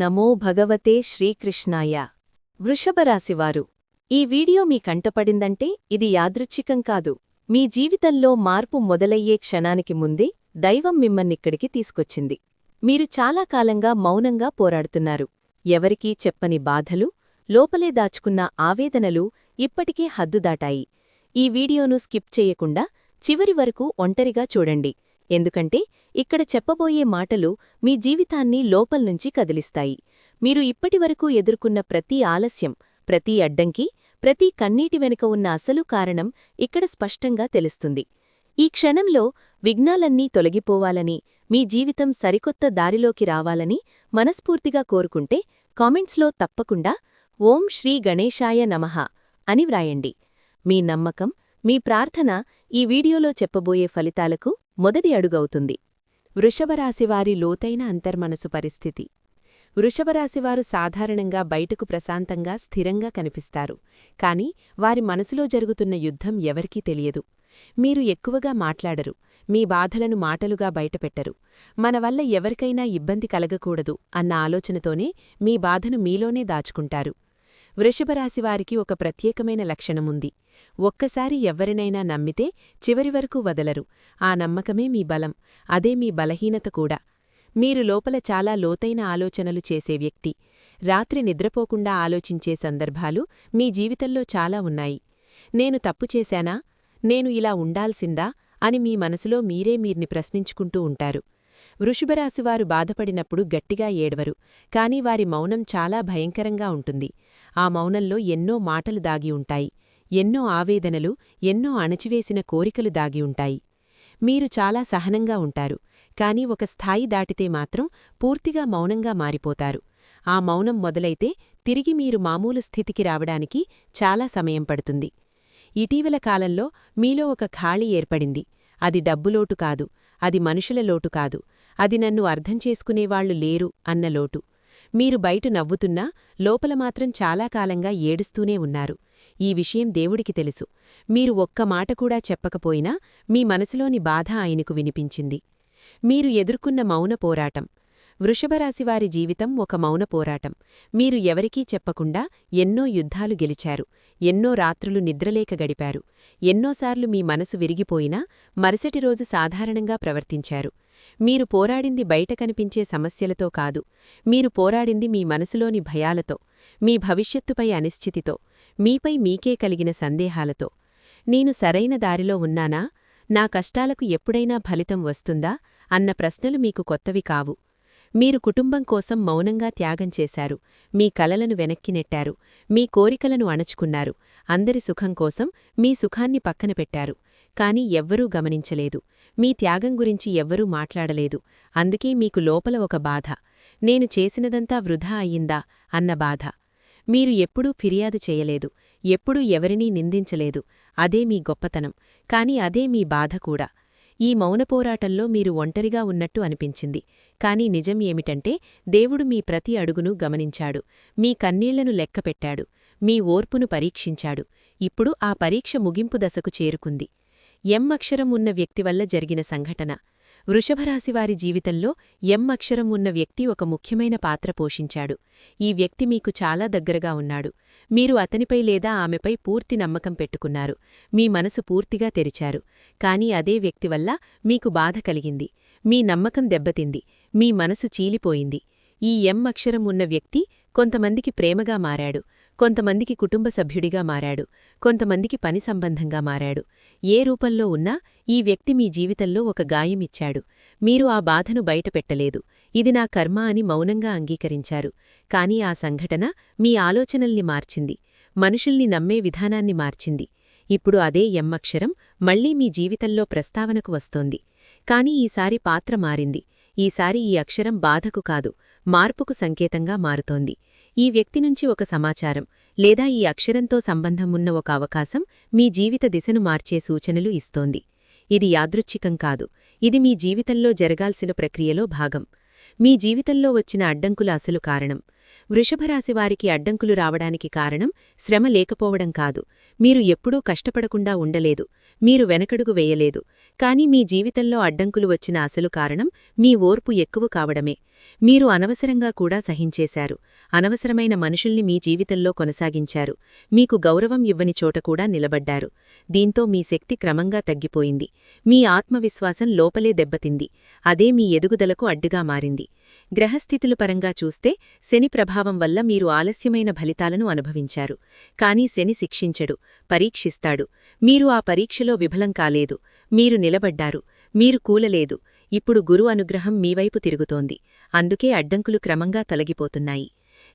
నమో భగవతే శ్రీకృష్ణాయ. వృషభరాశివారు ఈ వీడియో మీ కంటపడిందంటే ఇది యాదృచ్ఛికం కాదు. మీ జీవితంలో మార్పు మొదలయ్యే క్షణానికి ముందే దైవం మిమ్మల్నిక్కడికి తీసుకొచ్చింది. మీరు చాలా కాలంగా మౌనంగా పోరాడుతున్నారు. ఎవరికీ చెప్పని బాధలు లోపలే దాచుకున్న ఆవేదనలు ఇప్పటికే హద్దుదాటాయి ఈ వీడియోను స్కిప్ చేయకుండా చివరి వరకు ఒంటరిగా చూడండి. ఎందుకంటే ఇక్కడ చెప్పబోయే మాటలు మీ జీవితాన్ని లోపల్నుంచి కదిలిస్తాయి. మీరు ఇప్పటివరకు ఎదుర్కొన్న ప్రతి ఆలస్యం ప్రతి అడ్డంకి ప్రతి కన్నీటి వెనుక ఉన్న అసలు కారణం ఇక్కడ స్పష్టంగా తెలుస్తుంది. ఈ క్షణంలో విఘ్నాలన్నీ తొలగిపోవాలని మీ జీవితం సరికొత్త దారిలోకి రావాలని మనస్ఫూర్తిగా కోరుకుంటే కామెంట్స్లో తప్పకుండా ఓం శ్రీ గణేశాయ నమః అని వ్రాయండి. మీ నమ్మకం మీ ప్రార్థన ఈ వీడియోలో చెప్పబోయే ఫలితాలకు మొదటి అడుగవుతుంది. వృషభరాశివారి లోతైన అంతర్మనసు పరిస్థితి. వృషభరాశివారు సాధారణంగా బయటకు ప్రశాంతంగా స్థిరంగా కనిపిస్తారు. కాని వారి మనసులో జరుగుతున్న యుద్ధం ఎవరికీ తెలియదు. మీరు ఎక్కువగా మాట్లాడరు. మీ బాధలను మాటలుగా బయటపెట్టరు. మన వల్ల ఎవరికైనా ఇబ్బంది కలగకూడదు అన్న ఆలోచనతోనే మీ బాధను మీలోనే దాచుకుంటారు. వృషభరాశివారికి ఒక ప్రత్యేకమైన లక్షణముంది. ఒక్కసారి ఎవ్వరినైనా నమ్మితే చివరి వరకు వదలరు. ఆ నమ్మకమే మీ బలం. అదే మీ బలహీనత కూడా. మీరు లోపల చాలా లోతైన ఆలోచనలు చేసే వ్యక్తి. రాత్రి నిద్రపోకుండా ఆలోచించే సందర్భాలు మీ జీవితంలో చాలా ఉన్నాయి. నేను తప్పు చేశానా? నేను ఇలా ఉండాల్సిందా? అని మీ మనసులో మీరే మీర్ని ప్రశ్నించుకుంటూ ఉంటారు. వృషభరాశివారు బాధపడినప్పుడు గట్టిగా ఏడవరు. కాని వారి మౌనం చాలా భయంకరంగా ఉంటుంది. ఆ మౌనంలో ఎన్నో మాటలు దాగి ఉంటాయి ఎన్నో ఆవేదనలు ఎన్నో అణచివేసిన కోరికలు దాగి ఉంటాయి. మీరు చాలా సహనంగా ఉంటారు కాని ఒక స్థాయి దాటితే మాత్రం పూర్తిగా మౌనంగా మారిపోతారు. ఆ మౌనం మొదలైతే తిరిగి మీరు మామూలు స్థితికి రావడానికి చాలా సమయం పడుతుంది. ఇటీవల కాలంలో మీలో ఒక ఖాళీ ఏర్పడింది. అది డబ్బులోటు కాదు అది మనుషుల లోటు కాదు అది నన్ను అర్థం చేసుకునేవాళ్ళు లేరు అన్న లోటు. మీరు బయట నవ్వుతున్నా లోపల మాత్రం చాలా కాలంగా ఏడుస్తూనే ఉన్నారు. ఈ విషయం దేవుడికి తెలుసు. మీరు ఒక్క మాట కూడా చెప్పకపోయినా మీ మనసులోని బాధ ఆయనకు వినిపించింది. మీరు ఎదుర్కొన్న మౌన పోరాటం. వృషభరాశివారి జీవితం ఒక మౌన పోరాటం. మీరు ఎవరికీ చెప్పకుండా ఎన్నో యుద్ధాలు గెలిచారు. ఎన్నో రాత్రులు నిద్రలేక గడిపారు. ఎన్నోసార్లు మీ మనసు విరిగిపోయినా మరుసటి రోజు సాధారణంగా ప్రవర్తించారు. మీరు పోరాడింది బయట కనిపించే సమస్యలతో కాదు. మీరు పోరాడింది మీ మనసులోని భయాలతో మీ భవిష్యత్తుపై అనిశ్చితితో మీపై మీకే కలిగిన సందేహాలతో. నేను సరైన దారిలో ఉన్నానా? నా కష్టాలకు ఎప్పుడైనా ఫలితం వస్తుందా? అన్న ప్రశ్నలు మీకు కొత్తవి కావు. మీరు కుటుంబం కోసం మౌనంగా త్యాగం చేశారు. మీ కలలను వెనక్కి నెట్టారు. మీ కోరికలను అణచుకున్నారు. అందరి సుఖం కోసం మీ సుఖాన్ని పక్కన పెట్టారు. కాని ఎవ్వరూ గమనించలేదు. మీ త్యాగం గురించి ఎవ్వరూ మాట్లాడలేదు. అందుకే మీకు లోపల ఒక బాధ. నేను చేసినదంతా వృధా అయ్యిందా అన్న బాధ. మీరు ఎప్పుడూ ఫిర్యాదు చేయలేదు. ఎప్పుడూ ఎవరినీ నిందించలేదు. అదే మీ గొప్పతనం. కాని అదే మీ బాధ కూడా. ఈ మౌన పోరాటంలో మీరు ఒంటరిగా ఉన్నట్టు అనిపించింది. కాని నిజం ఏమిటంటే దేవుడు మీ ప్రతి అడుగును గమనించాడు. మీ కన్నీళ్ళను లెక్కపెట్టాడు. మీ ఓర్పును పరీక్షించాడు. ఇప్పుడు ఆ పరీక్ష ముగింపు దశకు చేరుకుంది. ఎం అక్షరం ఉన్న వ్యక్తి వల్ల జరిగిన సంఘటన. వృషభరాశివారి జీవితంలో ఎం అక్షరం ఉన్న వ్యక్తి ఒక ముఖ్యమైన పాత్ర పోషించాడు. ఈ వ్యక్తి మీకు చాలా దగ్గరగా ఉన్నాడు. మీరు అతనిపై లేదా ఆమెపై పూర్తి నమ్మకం పెట్టుకున్నారు. మీ మనసు పూర్తిగా తెరిచారు. కాని అదే వ్యక్తి వల్ల మీకు బాధ కలిగింది. మీ నమ్మకం దెబ్బతింది. మీ మనసు చీలిపోయింది. ఈ ఎం అక్షరం ఉన్న వ్యక్తి కొంతమందికి ప్రేమగా మారాడు. కొంతమందికి కుటుంబ సభ్యుడిగా మారాడు. కొంతమందికి పని సంబంధంగా మారాడు. ఏ రూపంలో ఉన్నా ఈ వ్యక్తి మీ జీవితంలో ఒక గాయమిచ్చాడు మీరు ఆ బాధను బయటపెట్టలేదు. ఇది నా కర్మ అని మౌనంగా అంగీకరించారు. కాని ఆ సంఘటన మీ ఆలోచనల్ని మార్చింది. మనుషుల్ని నమ్మే విధానాన్ని మార్చింది. ఇప్పుడు అదే ఎమ్మక్షరం మళ్ళీ మీ జీవితంలో ప్రస్తావనకు వస్తోంది. కాని ఈసారి పాత్ర మారింది. ఈసారి ఈ అక్షరం బాధకు కాదు మార్పుకు సంకేతంగా మారుతోంది. ఈ వ్యక్తి నుంచి ఒక సమాచారం లేదా ఈ అక్షరంతో సంబంధం ఉన్న ఒక అవకాశం మీ జీవిత దిశను మార్చే సూచనలు ఇస్తోంది. ఇది యాదృచ్ఛికం కాదు. ఇది మీ జీవితంలో జరగాల్సిన ప్రక్రియలో భాగం. మీ జీవితంలో వచ్చిన అడ్డంకుల అసలు కారణం. వృషభరాశివారికి అడ్డంకులు రావడానికి కారణం శ్రమ లేకపోవడం కాదు. మీరు ఎప్పుడూ కష్టపడకుండా ఉండలేదు. మీరు వెనకడుగు వేయలేదు. కాని మీ జీవితంలో అడ్డంకులు వచ్చిన అసలు కారణం మీ ఓర్పు ఎక్కువ కావడమే. మీరు అనవసరంగా కూడా సహించేశారు. అనవసరమైన మనుషుల్ని మీ జీవితంలో కొనసాగించారు. మీకు గౌరవం ఇవ్వని చోట కూడా నిలబడ్డారు. దీంతో మీ శక్తి క్రమంగా తగ్గిపోయింది. మీ ఆత్మవిశ్వాసం లోపలే దెబ్బతింది. అదే మీ ఎదుగుదలకు అడ్డుగా మారింది. గ్రహస్థితుల పరంగా చూస్తే శని ప్రభావం వల్ల మీరు ఆలస్యమైన ఫలితాలను అనుభవించారు. కానీ శని శిక్షించడు. పరీక్షిస్తాడు. మీరు ఆ పరీక్షలో విఫలం కాలేదు. మీరు నిలబడ్డారు మీరు కూలలేదు ఇప్పుడు గురు అనుగ్రహం మీవైపు తిరుగుతోంది. అందుకే అడ్డంకులు క్రమంగా తొలగిపోతున్నాయి.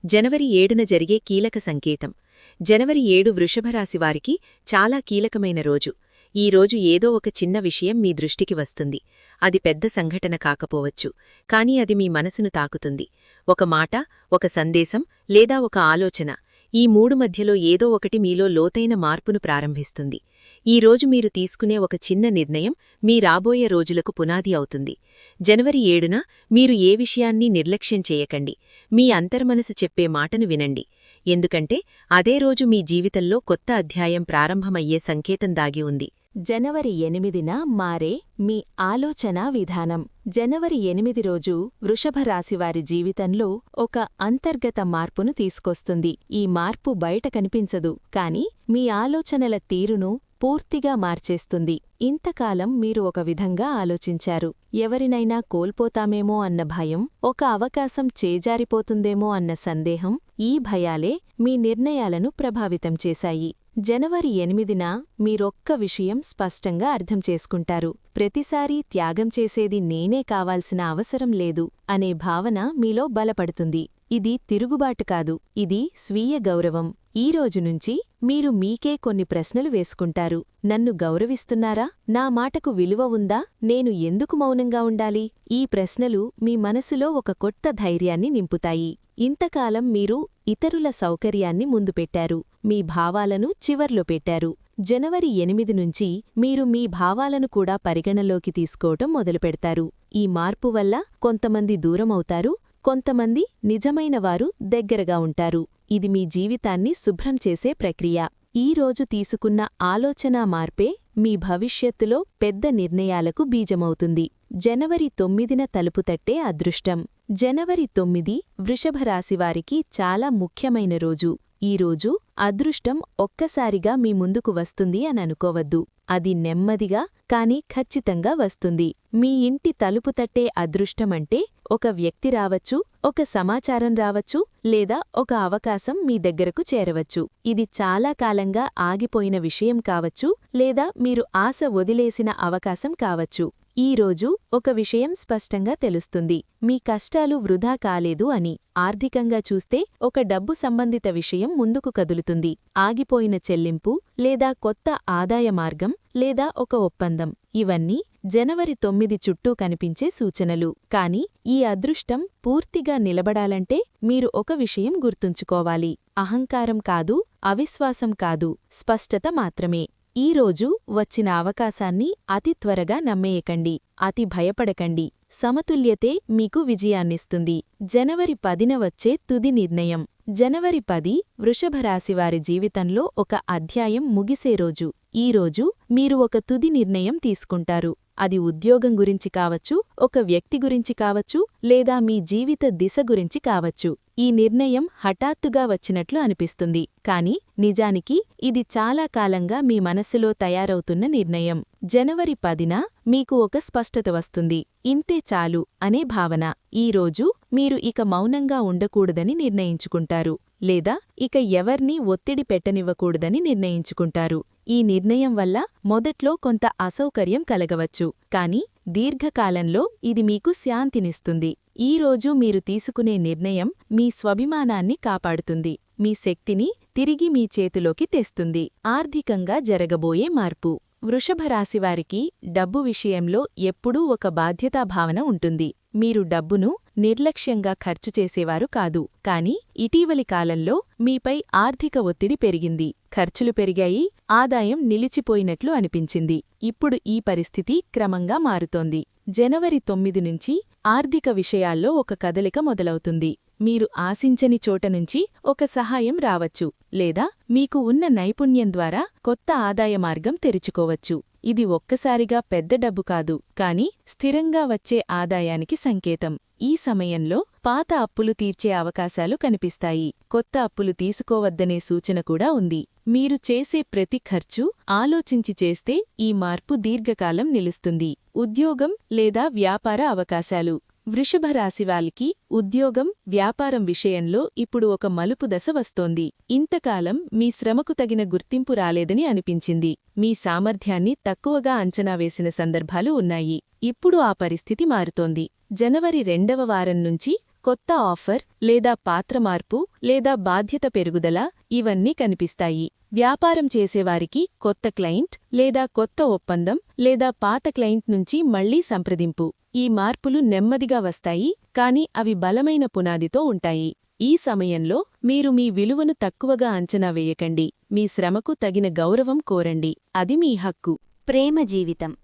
జనవరి ఏడున జరిగే కీలక సంకేతం. జనవరి ఏడు వృషభరాశివారికి చాలా కీలకమైన రోజు. ఈ రోజు ఏదో ఒక చిన్న విషయం మీ దృష్టికి వస్తుంది. అది పెద్ద సంఘటన కాకపోవచ్చు కాని అది మీ మనసును తాకుతుంది. ఒక మాట ఒక సందేశం లేదా ఒక ఆలోచన ఈ మూడు మధ్యలో ఏదో ఒకటి మీలో లోతైన మార్పును ప్రారంభిస్తుంది. ఈ రోజు మీరు తీసుకునే ఒక చిన్న నిర్ణయం మీ రాబోయే రోజులకు పునాది అవుతుంది. జనవరి ఏడున మీరు ఏ విషయాన్ని నిర్లక్ష్యం చేయకండి. మీ అంతర్మనసు చెప్పే మాటను వినండి. ఎందుకంటే అదే రోజు మీ జీవితంలో కొత్త అధ్యాయం ప్రారంభమయ్యే సంకేతం దాగి ఉంది. జనవరి ఎనిమిదిన మారే మీ ఆలోచన విధానం. జనవరి ఎనిమిది రోజు వృషభ రాశివారి జీవితంలో ఒక అంతర్గత మార్పును తీసుకొస్తుంది. ఈ మార్పు బయట కనిపించదు కాని మీ ఆలోచనల తీరును పూర్తిగా మార్చేస్తుంది. ఇంతకాలం మీరు ఒక విధంగా ఆలోచించారు. ఎవరినైనా కోల్పోతామేమో అన్న భయం ఒక అవకాశం చేజారిపోతుందేమో అన్న సందేహం ఈ భయాలే మీ నిర్ణయాలను ప్రభావితం చేశాయి. జనవరి ఎనిమిదిన మీరొక్క విషయం స్పష్టంగా అర్థం చేసుకుంటారు. ప్రతిసారీ త్యాగం చేసేది నేనే కావాల్సిన అవసరం లేదు అనే భావన మీలో బలపడుతుంది. ఇది తిరుగుబాటు కాదు ఇది స్వీయ గౌరవం. ఈ రోజు నుంచి మీరు మీకే కొన్ని ప్రశ్నలు వేసుకుంటారు. నన్ను గౌరవిస్తున్నారా? నా మాటకు విలువ ఉందా? నేను ఎందుకు మౌనంగా ఉండాలి? ఈ ప్రశ్నలు మీ మనసులో ఒక కొత్త ధైర్యాన్ని నింపుతాయి. ఇంతకాలం మీరు ఇతరుల సౌకర్యాన్ని ముందు పెట్టారు. మీ భావాలను చివర్లో పెట్టారు. జనవరి ఎనిమిది నుంచి మీరు మీ భావాలను కూడా పరిగణలోకి తీసుకోవటం మొదలుపెడతారు. ఈ మార్పు వల్ల కొంతమంది దూరమవుతారు కొంతమంది నిజమైనవారు దగ్గరగా ఉంటారు. ఇది మీ జీవితాన్ని శుభ్రం చేసే ప్రక్రియ. ఈ రోజు తీసుకున్న ఆలోచనా మార్పే మీ భవిష్యత్తులో పెద్ద నిర్ణయాలకు బీజమవుతుంది. జనవరి తొమ్మిదిన తలుపు తట్టే అదృష్టం. జనవరి తొమ్మిది వృషభరాశివారికి చాలా ముఖ్యమైన రోజు. ఈ రోజు అదృష్టం ఒక్కసారిగా మీ ముందుకు వస్తుంది అని అనుకోవద్దు అది నెమ్మదిగా కానీ ఖచ్చితంగా వస్తుంది. మీ ఇంటి తలుపు తట్టే అదృష్టమంటే ఒక వ్యక్తి రావచ్చు ఒక సమాచారం రావచ్చు లేదా ఒక అవకాశం మీ దగ్గరకు చేరవచ్చు. ఇది చాలా కాలంగా ఆగిపోయిన విషయం కావచ్చు లేదా మీరు ఆశ వదిలేసిన అవకాశం కావచ్చు. ఈ రోజు ఒక విషయం స్పష్టంగా తెలుస్తుంది. మీ కష్టాలు వృధా కాలేదు అని ఆర్థికంగా చూస్తే ఒక డబ్బు సంబంధిత విషయం ముందుకు కదులుతుంది. ఆగిపోయిన చెల్లింపు లేదా కొత్త ఆదాయ మార్గం లేదా ఒక ఒప్పందం. ఇవన్నీ జనవరి తొమ్మిది చుట్టూ కనిపించే సూచనలు. కాని ఈ అదృష్టం పూర్తిగా నిలబడాలంటే మీరు ఒక విషయం గుర్తుంచుకోవాలి. అహంకారం కాదు అవిశ్వాసం కాదు స్పష్టత మాత్రమే. ఈరోజు వచ్చిన అవకాశాన్ని అతి త్వరగా నమ్మేయకండి అతి భయపడకండి. సమతుల్యతే మీకు విజయాన్నిస్తుంది. జనవరి పదిన వచ్చే తుది నిర్ణయం. జనవరి పది వృషభరాశివారి జీవితంలో ఒక అధ్యాయం ముగిసే రోజు. ఈ రోజు మీరు ఒక తుది నిర్ణయం తీసుకుంటారు. అది ఉద్యోగం గురించి కావచ్చు ఒక వ్యక్తి గురించి కావచ్చు లేదా మీ జీవిత దిశ గురించి కావచ్చు. ఈ నిర్ణయం హఠాత్తుగా వచ్చినట్లు అనిపిస్తుంది. కాని నిజానికి ఇది చాలా కాలంగా మీ మనస్సులో తయారవుతున్న నిర్ణయం. జనవరి పదిన మీకు ఒక స్పష్టత వస్తుంది. ఇంతే చాలు అనే భావన. ఈ రోజు మీరు ఇక మౌనంగా ఉండకూడదని నిర్ణయించుకుంటారు. లేదా ఇక ఎవర్నీ ఒత్తిడి పెట్టనివ్వకూడదని నిర్ణయించుకుంటారు. ఈ నిర్ణయం వల్ల మొదట్లో కొంత అసౌకర్యం కలగవచ్చు. కాని దీర్ఘకాలంలో ఇది మీకు శాంతినిస్తుంది. ఈ రోజు మీరు తీసుకునే నిర్ణయం మీ స్వభిమానాన్ని కాపాడుతుంది. మీ శక్తిని తిరిగి మీ చేతిలోకి తెస్తుంది. ఆర్థికంగా జరగబోయే మార్పు. వృషభరాశివారికి డబ్బు విషయంలో ఎప్పుడూ ఒక బాధ్యతాభావన ఉంటుంది. మీరు డబ్బును నిర్లక్ష్యంగా ఖర్చు చేసేవారు కాదు. కాని ఇటీవలి కాలంలో మీపై ఆర్థిక ఒత్తిడి పెరిగింది. ఖర్చులు పెరిగాయి ఆదాయం నిలిచిపోయినట్లు అనిపించింది. ఇప్పుడు ఈ పరిస్థితి క్రమంగా మారుతోంది. జనవరి తొమ్మిది నుంచి ఆర్థిక విషయాల్లో ఒక కదలిక మొదలవుతుంది. మీరు ఆశించని చోట నుంచి ఒక సహాయం రావచ్చు లేదా మీకు ఉన్న నైపుణ్యం ద్వారా కొత్త ఆదాయ మార్గం తెరుచుకోవచ్చు. ఇది ఒక్కసారిగా పెద్ద డబ్బు కాదు కాని స్థిరంగా వచ్చే ఆదాయానికి సంకేతం. ఈ సమయంలో పాత అప్పులు తీర్చే అవకాశాలు కనిపిస్తాయి. కొత్త అప్పులు తీసుకోవద్దనే సూచన కూడా ఉంది. మీరు చేసే ప్రతి ఖర్చు ఆలోచించి చేస్తే ఈ మార్పు దీర్ఘకాలం నిలుస్తుంది. ఉద్యోగం లేదా వ్యాపార అవకాశాలు వృషభ రాశివాల్కి ఉద్యోగం వ్యాపారం విషయంలో ఇప్పుడు ఒక మలుపు దశ వస్తోంది. ఇంతకాలం మీ శ్రమకు తగిన గుర్తింపు రాలేదని అనిపించింది. మీ సామర్థ్యాన్ని తక్కువగా అంచనా వేసిన సందర్భాలు ఉన్నాయి. ఇప్పుడు ఆ పరిస్థితి మారుతోంది. జనవరి రెండవ వారం నుంచి కొత్త ఆఫర్ లేదా పాత్ర మార్పు లేదా బాధ్యత పెరుగుదల ఇవన్నీ కనిపిస్తాయి. వ్యాపారం చేసేవారికి కొత్త క్లయింట్ లేదా కొత్త ఒప్పందం లేదా పాత క్లయింట్ నుంచి మళ్ళీ సంప్రదింపు. ఈ మార్పులు నెమ్మదిగా వస్తాయి కాని అవి బలమైన పునాదితో ఉంటాయి. ఈ సమయంలో మీరు మీ విలువను తక్కువగా అంచనా వేయకండి. మీ శ్రమకు తగిన గౌరవం కోరండి. అది మీ హక్కు. ప్రేమ జీవితం.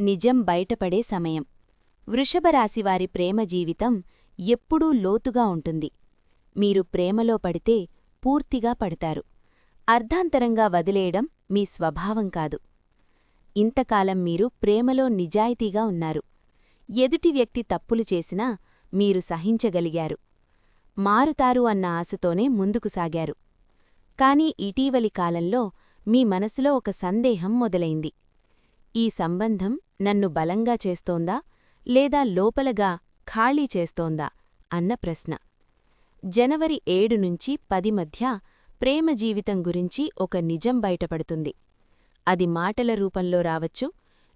నిజం బయటపడే సమయం. వృషభరాశివారి ప్రేమ జీవితం ఎప్పుడూ లోతుగా ఉంటుంది. మీరు ప్రేమలో పడితే పూర్తిగా పడతారు. అర్ధాంతరంగా వదిలేయడం మీ స్వభావం కాదు. ఇంతకాలం మీరు ప్రేమలో నిజాయితీగా ఉన్నారు. ఎదుటి వ్యక్తి తప్పులు చేసినా మీరు సహించగలిగారు. మారుతారు అన్న ఆశతోనే ముందుకు సాగారు. కాని ఇటీవలి కాలంలో మీ మనసులో ఒక సందేహం మొదలైంది. ఈ సంబంధం నన్ను బలంగా చేస్తోందా లేదా లోపలగా ఖాళీ చేస్తోందా అన్న ప్రశ్న. జనవరి ఏడు నుంచి పది మధ్య ప్రేమ జీవితం గురించి ఒక నిజం బయటపడుతుంది. అది మాటల రూపంలో రావచ్చు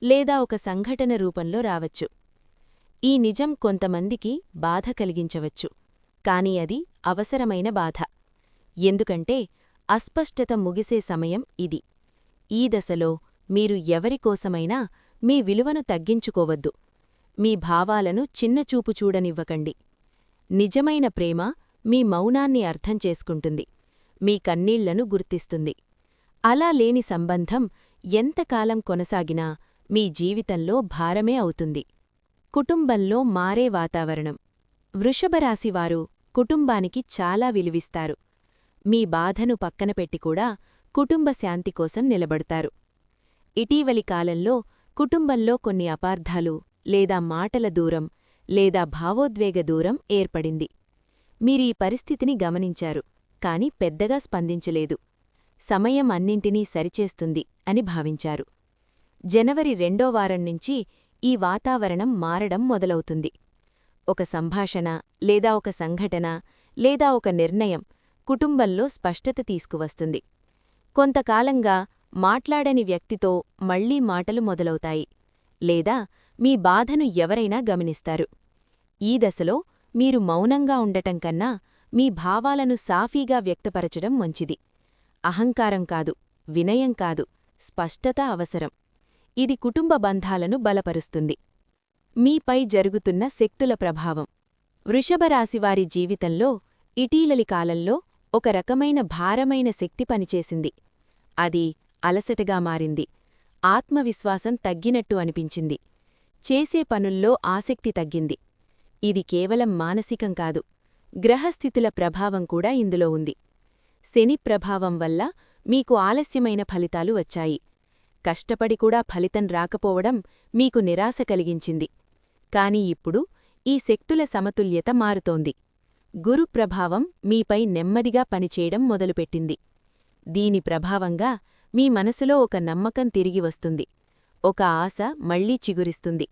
లేదా ఒక సంఘటన రూపంలో రావచ్చు. ఈ నిజం కొంతమందికి బాధ కలిగించవచ్చు కాని అది అవసరమైన బాధ. ఎందుకంటే అస్పష్టత ముగిసే సమయం ఇది. ఈ దశలో మీరు ఎవరికోసమైనా మీ విలువను తగ్గించుకోవద్దు. మీ భావాలను చిన్నచూపు చూడనివ్వకండి. నిజమైన ప్రేమ మీ మౌనాన్ని అర్థం చేసుకుంటుంది. మీ కన్నీళ్ళను గుర్తిస్తుంది. అలా లేని సంబంధం ఎంతకాలం కొనసాగినా మీ జీవితంలో భారమే అవుతుంది. కుటుంబంలో మారే వాతావరణం. వృషభరాశివారు కుటుంబానికి చాలా విలువిస్తారు. మీ బాధను పక్కనపెట్టి కూడా కుటుంబ శాంతి కోసం నిలబడతారు. ఇటీవలి కాలంలో కుటుంబంలో కొన్ని అపార్థాలు లేదా మాటల దూరం లేదా భావోద్వేగ దూరం ఏర్పడింది. మీరీ పరిస్థితిని గమనించారు. కాని పెద్దగా స్పందించలేదు. సమయం అన్నింటినీ సరిచేస్తుంది అని భావించారు. జనవరి రెండో వారం నుంచి ఈ వాతావరణం మారడం మొదలవుతుంది. ఒక సంభాషణ లేదా ఒక సంఘటన లేదా ఒక నిర్ణయం కుటుంబంలో స్పష్టత తీసుకువస్తుంది. కొంతకాలంగా మాట్లాడని వ్యక్తితో మళ్ళీ మాటలు మొదలవుతాయి లేదా మీ బాధను ఎవరైనా గమనిస్తారు. ఈ దశలో మీరు మౌనంగా ఉండటం కన్నా మీ భావాలను సాఫీగా వ్యక్తపరచడం మంచిది. అహంకారం కాదు వినయం కాదు స్పష్టత అవసరం. ఇది కుటుంబ బంధాలను బలపరుస్తుంది. మీపై జరుగుతున్న శక్తుల ప్రభావం. వృషభరాశివారి జీవితంలో ఇటీలలి కాలంలో ఒక రకమైన భారమైన శక్తి పనిచేసింది. అది అలసటగా మారింది. ఆత్మవిశ్వాసం తగ్గినట్టు అనిపించింది. చేసే పనుల్లో ఆసక్తి తగ్గింది. ఇది కేవలం మానసికం కాదు గ్రహస్థితుల ప్రభావం కూడా ఇందులో ఉంది. శని ప్రభావం వల్ల మీకు ఆలస్యమైన ఫలితాలు వచ్చాయి. కష్టపడి కూడా ఫలితం రాకపోవడం మీకు నిరాశ కలిగించింది. కాని ఇప్పుడు ఈ శక్తుల సమతుల్యత మారుతోంది. గురు ప్రభావం మీపై నెమ్మదిగా పనిచేయడం మొదలుపెట్టింది. దీని ప్రభావంగా మీ మనసులో ఒక నమ్మకం తిరిగి వస్తుంది. ఒక ఆశ మళ్ళీ చిగురిస్తుంది.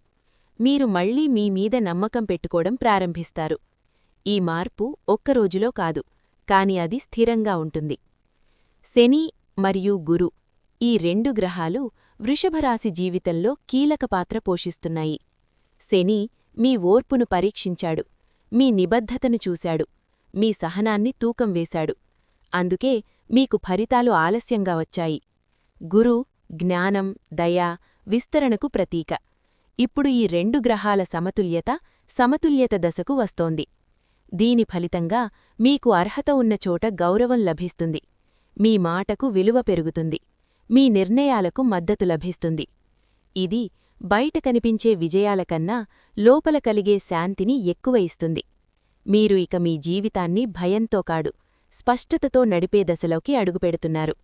మీరు మళ్ళీ మీ మీద నమ్మకం పెట్టుకోవడం ప్రారంభిస్తారు. ఈ మార్పు ఒక్కరోజులో కాదు కాని అది స్థిరంగా ఉంటుంది. శని మరియు గురు ఈ రెండు గ్రహాలు వృషభరాశి జీవితంలో కీలక పాత్ర పోషిస్తున్నాయి. శని మీ ఓర్పును పరీక్షించాడు మీ నిబద్ధతను చూశాడు మీ సహనాన్ని తూకం వేశాడు. అందుకే మీకు ఫలితాలు ఆలస్యంగా వచ్చాయి. గురు జ్ఞానం దయా విస్తరణకు ప్రతీక. ఇప్పుడు ఈ రెండు గ్రహాల సమతుల్యత సమతుల్యత దశకు వస్తోంది. దీని ఫలితంగా మీకు అర్హత ఉన్న చోట గౌరవం లభిస్తుంది. మీ మాటకు విలువ పెరుగుతుంది. మీ నిర్ణయాలకు మద్దతు లభిస్తుంది. ఇది బయట కనిపించే విజయాల కన్నా లోపల కలిగే శాంతిని ఎక్కువ ఇస్తుంది. మీరు ఇక మీ జీవితాన్ని భయంతో కాడు స్పష్టతతో నడిపే దశలోకి అడుగుపెడుతున్నారు.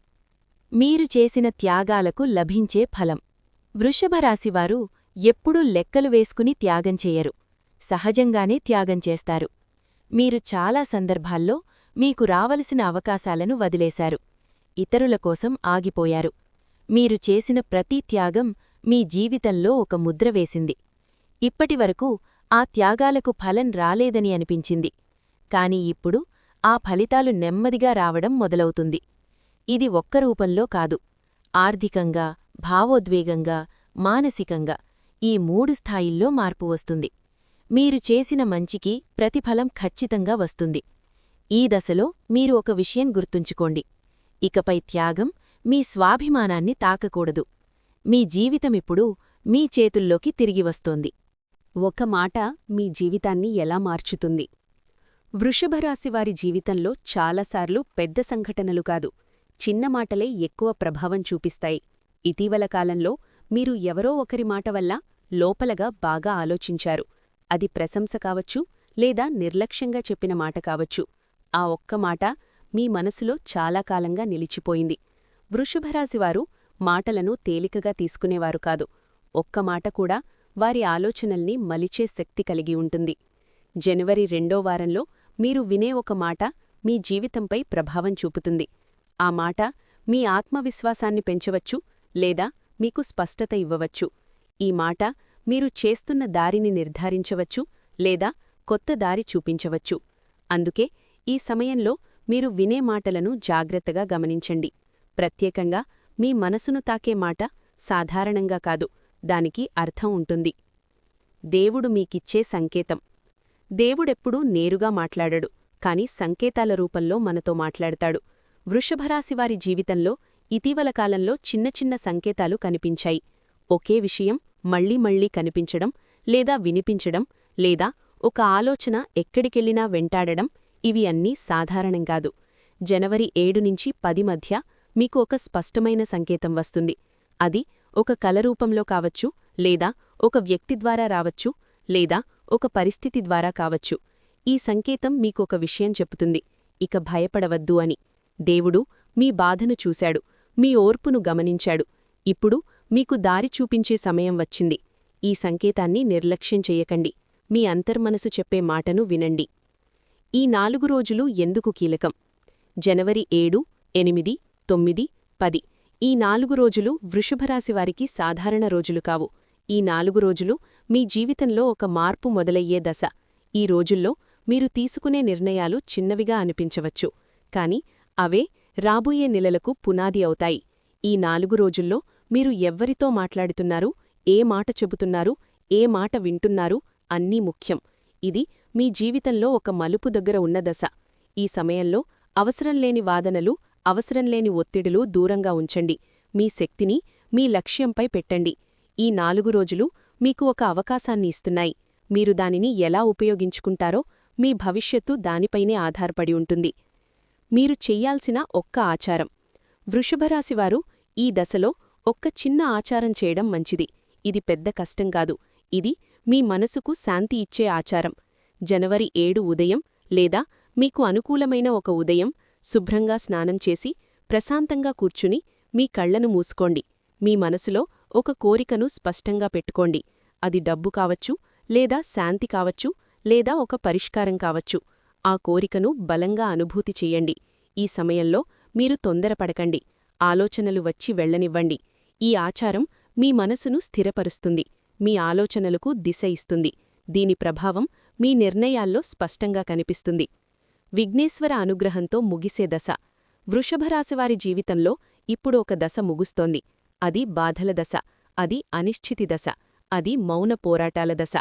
మీరు చేసిన త్యాగాలకు లభించే ఫలం. వృషభరాశివారు ఎప్పుడూ లెక్కలు వేసుకుని త్యాగం సహజంగానే త్యాగం చేస్తారు. మీరు చాలా సందర్భాల్లో మీకు రావలసిన అవకాశాలను వదిలేశారు. ఇతరుల కోసం ఆగిపోయారు. మీరు చేసిన ప్రతి త్యాగం మీ జీవితంలో ఒక ముద్ర వేసింది. ఇప్పటివరకు ఆ త్యాగాలకు ఫలం రాలేదని అనిపించింది. కాని ఇప్పుడు ఆ ఫలితాలు నెమ్మదిగా రావడం మొదలవుతుంది. ఇది ఒక్క రూపంలో కాదు. ఆర్థికంగా భావోద్వేగంగా మానసికంగా ఈ మూడు స్థాయిల్లో మార్పు వస్తుంది. మీరు చేసిన మంచికి ప్రతిఫలం ఖచ్చితంగా వస్తుంది. ఈ దశలో మీరు ఒక విషయం గుర్తుంచుకోండి. ఇకపై త్యాగం మీ స్వాభిమానాన్ని తాకకూడదు. మీ జీవితమిప్పుడు మీ చేతుల్లోకి తిరిగి వస్తోంది. ఒక మాట మీ జీవితాన్ని ఎలా మార్చుతుంది? వృషభరాశివారి జీవితంలో చాలాసార్లు పెద్ద సంఘటనలు కాదు చిన్న మాటలే ఎక్కువ ప్రభావం చూపిస్తాయి. ఇటీవల కాలంలో మీరు ఎవరో ఒకరి మాట వల్ల లోపలగా బాగా ఆలోచించారు. అది ప్రశంస కావచ్చు లేదా నిర్లక్ష్యంగా చెప్పిన మాట కావచ్చు. ఆ ఒక్క మాట మీ మనసులో చాలా కాలంగా నిలిచిపోయింది. వృషభరాశివారు మాటలను తేలికగా తీసుకునేవారు కాదు. ఒక్క మాట కూడా వారి ఆలోచనల్ని మలిచే శక్తి కలిగి ఉంటుంది. జనవరి రెండో వారంలో మీరు వినే ఒక మాట మీ జీవితంపై ప్రభావం చూపుతుంది. ఆ మాట మీ ఆత్మవిశ్వాసాన్ని పెంచవచ్చు లేదా మీకు స్పష్టత ఇవ్వవచ్చు. ఈ మాట మీరు చేస్తున్న దారిని నిర్ధారించవచ్చు లేదా కొత్త దారి చూపించవచ్చు. అందుకే ఈ సమయంలో మీరు వినే మాటలను జాగ్రత్తగా గమనించండి. ప్రత్యేకంగా మీ మనసును తాకే మాట సాధారణంగా కాదు దానికి అర్థం ఉంటుంది. దేవుడు మీకిచ్చే సంకేతం. దేవుడెప్పుడూ నేరుగా మాట్లాడడు కాని సంకేతాల రూపంలో మనతో మాట్లాడతాడు. వృషభరాశివారి జీవితంలో ఇటీవల కాలంలో చిన్న చిన్న సంకేతాలు కనిపించాయి. ఒకే విషయం మళ్ళీ మళ్ళీ కనిపించడం లేదా వినిపించడం లేదా ఒక ఆలోచన ఎక్కడికెళ్ళినా వెంటాడడం ఇవి అన్నీ సాధారణంగాదు జనవరి ఏడు నుంచి పది మధ్య మీకు ఒక స్పష్టమైన సంకేతం వస్తుంది. అది ఒక కలరూపంలో కావచ్చు లేదా ఒక వ్యక్తి ద్వారా రావచ్చు లేదా ఒక పరిస్థితి ద్వారా కావచ్చు. ఈ సంకేతం మీకొక విషయం చెప్తుంది ఇక భయపడవద్దు అని. దేవుడు మీ బాధను చూశాడు. మీ ఓర్పును గమనించాడు. ఇప్పుడు మీకు దారి చూపించే సమయం వచ్చింది. ఈ సంకేతాన్ని నిర్లక్ష్యం చెయ్యకండి మీ అంతర్మనసు చెప్పే మాటను వినండి. ఈ నాలుగు రోజులు ఎందుకు కీలకం? జనవరి ఏడు ఎనిమిది తొమ్మిది పది. ఈ నాలుగు రోజులు వృషభరాశివారికి సాధారణ రోజులు కావు. ఈ నాలుగు రోజులు మీ జీవితంలో ఒక మార్పు మొదలయ్యే దశ. ఈ రోజుల్లో మీరు తీసుకునే నిర్ణయాలు చిన్నవిగా అనిపించవచ్చు. కాని అవే రాబోయే నెలలకు పునాది అవుతాయి. ఈ నాలుగు రోజుల్లో మీరు ఎవ్వరితో మాట్లాడుతున్నారు ఏ మాట చెబుతున్నారు ఏ మాట వింటున్నారు అన్నీ ముఖ్యం. ఇది మీ జీవితంలో ఒక మలుపు దగ్గర ఉన్న దశ. ఈ సమయంలో అవసరంలేని వాదనలు అవసరంలేని ఒత్తిడులు దూరంగా ఉంచండి. మీ శక్తిని మీ లక్ష్యంపై పెట్టండి. ఈ నాలుగు రోజులు మీకు ఒక అవకాశాన్ని ఇస్తున్నాయి. మీరు దానిని ఎలా ఉపయోగించుకుంటారో మీ భవిష్యత్తు దానిపైనే ఆధారపడి ఉంటుంది. మీరు చెయ్యాల్సిన ఒక్క ఆచారం. వృషభరాశివారు ఈ దశలో ఒక్క చిన్న ఆచారం చేయడం మంచిది. ఇది పెద్ద కష్టం కాదు. ఇది మీ మనసుకు శాంతి ఇచ్చే ఆచారం. జనవరి ఏడు ఉదయం లేదా మీకు అనుకూలమైన ఒక ఉదయం శుభ్రంగా స్నానం చేసి ప్రశాంతంగా కూర్చుని మీ కళ్ళను మూసుకోండి. మీ మనసులో ఒక కోరికను స్పష్టంగా పెట్టుకోండి. అది డబ్బు కావచ్చు లేదా శాంతి కావచ్చు లేదా ఒక పరిష్కారం కావచ్చు. ఆ కోరికను బలంగా అనుభూతి చెయ్యండి ఈ సమయంలో మీరు తొందరపడకండి. ఆలోచనలు వచ్చి వెళ్ళనివ్వండి ఈ ఆచారం మీ మనసును స్థిరపరుస్తుంది మీ ఆలోచనలకు దిశ ఇస్తుంది. దీని ప్రభావం మీ నిర్ణయాల్లో స్పష్టంగా కనిపిస్తుంది. విఘ్నేశ్వర అనుగ్రహంతో ముగిసే దశ. వృషభరాశివారి జీవితంలో ఇప్పుడు ఒక దశ ముగుస్తోంది. అది బాధల దశ. అది అనిశ్చితి దశ. అది మౌన పోరాటాల దశ.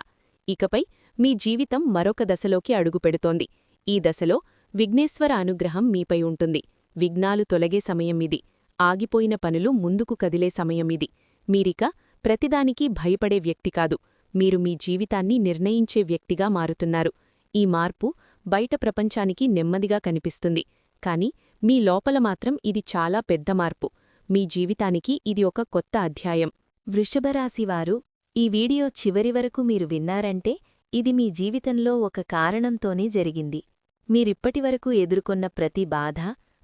ఇకపై మీ జీవితం మరొక దశలోకి అడుగుపెడుతోంది. ఈ దశలో విఘ్నేశ్వర అనుగ్రహం మీపై ఉంటుంది. విఘ్నాలు తొలగే సమయం ఇది. ఆగిపోయిన పనులు ముందుకు కదిలే సమయమిది. మీరిక ప్రతిదానికీ భయపడే వ్యక్తి కాదు. మీరు మీ జీవితాన్ని నిర్ణయించే వ్యక్తిగా మారుతున్నారు. ఈ మార్పు బయట ప్రపంచానికి నెమ్మదిగా కనిపిస్తుంది. కాని మీ లోపల మాత్రం ఇది చాలా పెద్ద మార్పు. మీ జీవితానికి ఇది ఒక కొత్త అధ్యాయం. వృషభరాశివారు ఈ వీడియో చివరి వరకు మీరు విన్నారంటే ఇది మీ జీవితంలో ఒక కారణంతోనే జరిగింది. మీరిప్పటివరకు ఎదుర్కొన్న ప్రతి బాధ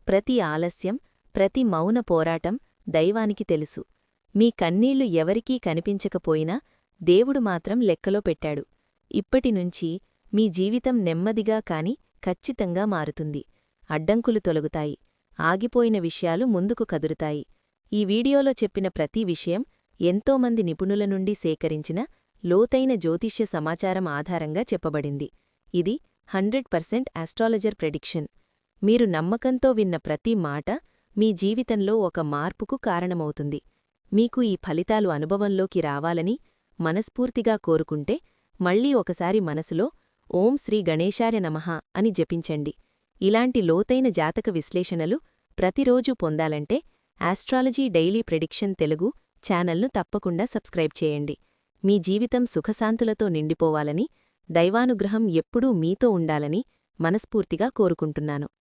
ప్రతి ఆలస్యం ప్రతి మౌన పోరాటం దైవానికి తెలుసు. మీ కన్నీళ్ళు ఎవరికీ కనిపించకపోయినా దేవుడు మాత్రం లెక్కలో పెట్టాడు. ఇప్పటినుంచి మీ జీవితం నెమ్మదిగా కాని ఖచ్చితంగా మారుతుంది. అడ్డంకులు తొలగుతాయి. ఆగిపోయిన విషయాలు ముందుకు కదురుతాయి. ఈ వీడియోలో చెప్పిన ప్రతి విషయం ఎంతోమంది నిపుణుల నుండి సేకరించిన లోతైన జ్యోతిష్య సమాచారం ఆధారంగా చెప్పబడింది. ఇది హండ్రెడ్ పర్సెంట్ ఆస్ట్రాలజర్ ప్రెడిక్షన్. మీరు నమ్మకంతో విన్న ప్రతి మాట మీ జీవితంలో ఒక మార్పుకు కారణమవుతుంది. మీకు ఈ ఫలితాలు అనుభవంలోకి రావాలని మనస్ఫూర్తిగా కోరుకుంటే మళ్ళీ ఒకసారి మనసులో ఓం శ్రీ గణేశార్య నమః అని జపించండి. ఇలాంటి లోతైన జాతక విశ్లేషణలు ప్రతిరోజూ పొందాలంటే ఆస్ట్రాలజీ డైలీ ప్రెడిక్షన్ తెలుగు ఛానల్ను తప్పకుండా సబ్స్క్రైబ్ చేయండి. మీ జీవితం సుఖశాంతులతో నిండిపోవాలని దైవానుగ్రహం ఎప్పుడూ మీతో ఉండాలని మనస్ఫూర్తిగా కోరుకుంటున్నాను.